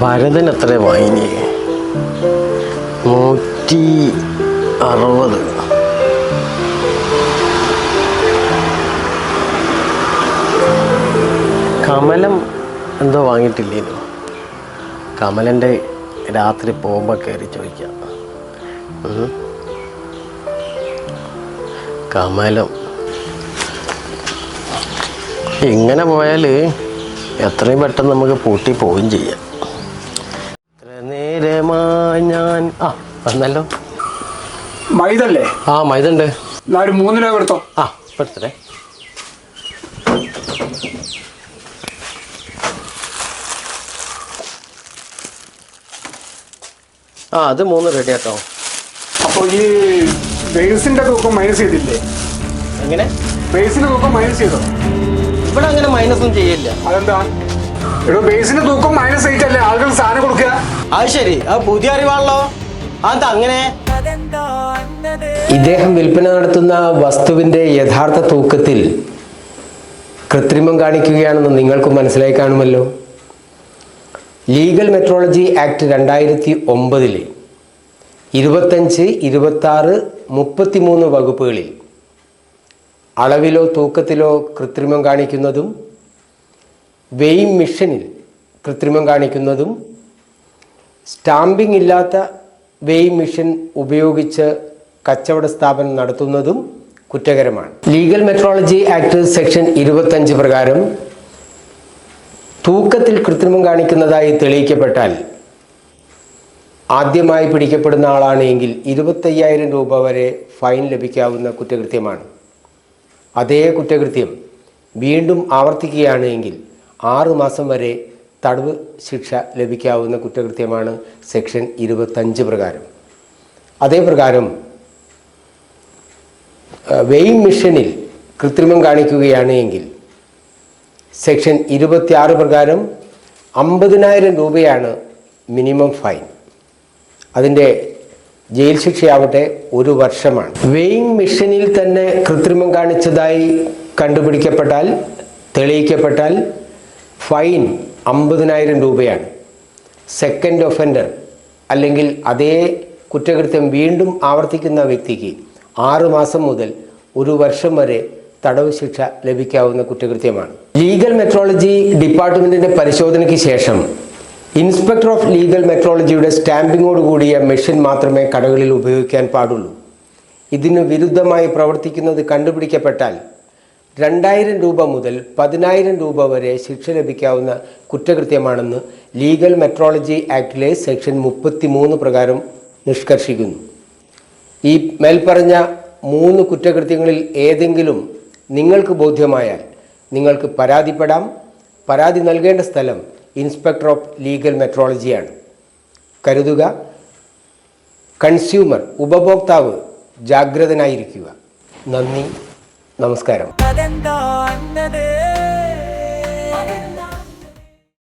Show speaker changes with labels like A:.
A: ഭരതൻ എത്ര വാങ്ങിനി നൂറ്റി അറുപത്. കമലം എന്തോ വാങ്ങിയിട്ടില്ലേനു? കമലന്റെ രാത്രി പോകുമ്പോൾ കയറി ചോദിക്കാം. കമലം. ഇങ്ങനെ പോയാൽ എത്രയും പെട്ടെന്ന് നമുക്ക് പൂട്ടി പോവുകയും ചെയ്യാം. എത്ര നേരമായി ഞാൻ ആ വന്നല്ലോ.
B: മൈദല്ലേ?
A: ആ
B: എന്നാ ഒരു മൂന്ന് രൂപ എടുത്തോ
A: ആ എടുത്തേ ആ അത് മൂന്ന് റെഡി ആട്ടോ.
B: അപ്പോൾ ഈ ബേസിന്റെ തൂക്കം മൈനസ് ചെയ്തില്ലേ?
A: എങ്ങനെ?
B: ബേസിന്റെ തൂക്കം മൈനസ് ചെയ്തോ?
A: ഇവിടെ അങ്ങനെ മൈനസ് ഒന്നും ചെയ്യില്ല
B: അതെന്താ? എടോ ബേസിന്റെ തൂക്കം മൈനസ് ചെയ്തിട്ടല്ലേ ആളുകൾ സാധനം കൊടുക്കുക.
A: അത് ശരി. അത് പുതിയ അറിവാണല്ലോ. അത് അങ്ങനെ?
C: ഇദ്ദേഹം വിൽപ്പന നടത്തുന്ന വസ്തുവിന്റെ യഥാർത്ഥ തൂക്കത്തിൽ കൃത്രിമം കാണിക്കുകയാണെന്ന് നിങ്ങൾക്ക് മനസ്സിലായി കാണുമല്ലോ. ലീഗൽ മെട്രോളജി ആക്ട് രണ്ടായിരത്തി ഒമ്പതിൽ ഇരുപത്തഞ്ച് ഇരുപത്താറ് മുപ്പത്തിമൂന്ന് വകുപ്പുകളിൽ അളവിലോ തൂക്കത്തിലോ കൃത്രിമം കാണിക്കുന്നതും വെയിം മിഷനിൽ കൃത്രിമം കാണിക്കുന്നതും സ്റ്റാമ്പിംഗ് ഇല്ലാത്ത വെയിം മിഷൻ ഉപയോഗിച്ച് കച്ചവട സ്ഥാപനം നടത്തുന്നതും കുറ്റകരമാണ്. ലീഗൽ മെട്രോളജി ആക്ട് സെക്ഷൻ ഇരുപത്തഞ്ച് പ്രകാരം തൂക്കത്തിൽ കൃത്രിമം കാണിക്കുന്നതായി തെളിയിക്കപ്പെട്ടാൽ ആദ്യമായി പിടിക്കപ്പെടുന്ന ആളാണെങ്കിൽ ഇരുപത്തയ്യായിരം രൂപ വരെ ഫൈൻ ലഭിക്കാവുന്ന കുറ്റകൃത്യമാണ്. അതേ കുറ്റകൃത്യം വീണ്ടും ആവർത്തിക്കുകയാണ് എങ്കിൽ ആറുമാസം വരെ തടവ് ശിക്ഷ ലഭിക്കാവുന്ന കുറ്റകൃത്യമാണ് സെക്ഷൻ ഇരുപത്തഞ്ച് പ്രകാരം. അതേ പ്രകാരം വെയിങ് മിഷനിൽ കൃത്രിമം കാണിക്കുകയാണ് എങ്കിൽ സെക്ഷൻ ഇരുപത്തിയാറ് പ്രകാരം അമ്പതിനായിരം രൂപയാണ് മിനിമം ഫൈൻ. അതിന്റെ ജയിൽ ശിക്ഷയാവട്ടെ ഒരു വർഷമാണ്. വെയിങ് മിഷനിൽ കൃത്രിമം കാണിച്ചതായി കണ്ടുപിടിക്കപ്പെട്ടാൽ തെളിയിക്കപ്പെട്ടാൽ ഫൈൻ അമ്പതിനായിരം രൂപയാണ്. സെക്കൻഡ് ഒഫൻഡർ അല്ലെങ്കിൽ അതേ കുറ്റകൃത്യം വീണ്ടും ആവർത്തിക്കുന്ന വ്യക്തിക്ക് ആറുമാസം മുതൽ ഒരു വർഷം വരെ തടവ് ശിക്ഷ ലഭിക്കാവുന്ന കുറ്റകൃത്യമാണ്. ലീഗൽ മെട്രോളജി ഡിപ്പാർട്ട്മെന്റിന്റെ പരിശോധനയ്ക്ക് ശേഷം ഇൻസ്പെക്ടർ ഓഫ് ലീഗൽ മെട്രോളജിയുടെ സ്റ്റാമ്പിങ്ങോട് കൂടിയ മെഷീൻ മാത്രമേ കടകളിൽ ഉപയോഗിക്കാൻ പാടുള്ളൂ. ഇതിന് വിരുദ്ധമായി പ്രവർത്തിക്കുന്നത് കണ്ടുപിടിക്കപ്പെട്ടാൽ രണ്ടായിരം രൂപ മുതൽ പതിനായിരം രൂപ വരെ ശിക്ഷ ലഭിക്കാവുന്ന കുറ്റകൃത്യമാണെന്ന് ലീഗൽ മെട്രോളജി ആക്ടിലെ സെക്ഷൻ മുപ്പത്തി മൂന്ന് പ്രകാരം നിഷ്കർഷിക്കുന്നു. ഈ മേൽപ്പറഞ്ഞ മൂന്ന് കുറ്റകൃത്യങ്ങളിൽ ഏതെങ്കിലും നിങ്ങൾക്ക് ബോധ്യമായാൽ നിങ്ങൾക്ക് പരാതിപ്പെടാം. പരാതി നൽകേണ്ട സ്ഥലം ഇൻസ്പെക്ടർ ഓഫ് ലീഗൽ മെട്രോളജിയാണ്. കരുതുക കൺസ്യൂമർ ഉപഭോക്താവ് ജാഗ്രതനായിരിക്കുക. നന്ദി നമസ്കാരം.